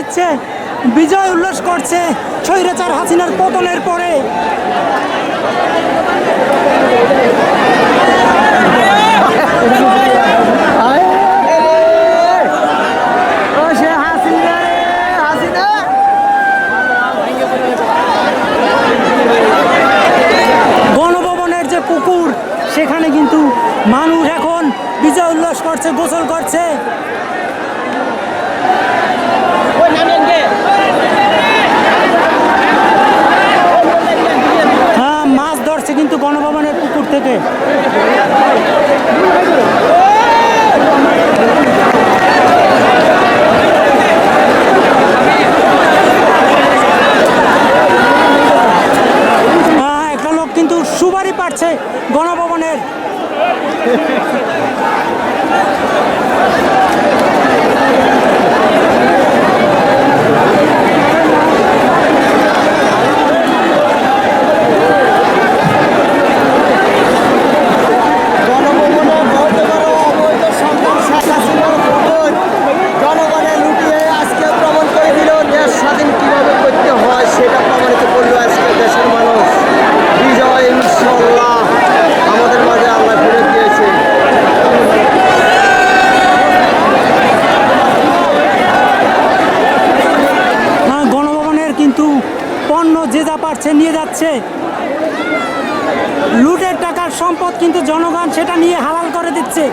যাচ্ছে বিজয় উল্লাস করছে স্বৈরাচার হাসিনার পতনের পরে। সেখানে কিন্তু মানুষ এখন বিজয় উল্লাস করছে, গোসল করছে। ধরছে কিন্তু গণভবনের পুকুর থেকে। একটা লোক কিন্তু সুবারই পাচ্ছে গণভবনের। কিন্তু পণ্য যে যা পারছে নিয়ে যাচ্ছে। লুটের টাকার সম্পদ কিন্তু জনগণ সেটা নিয়ে হালাল করে দিচ্ছে।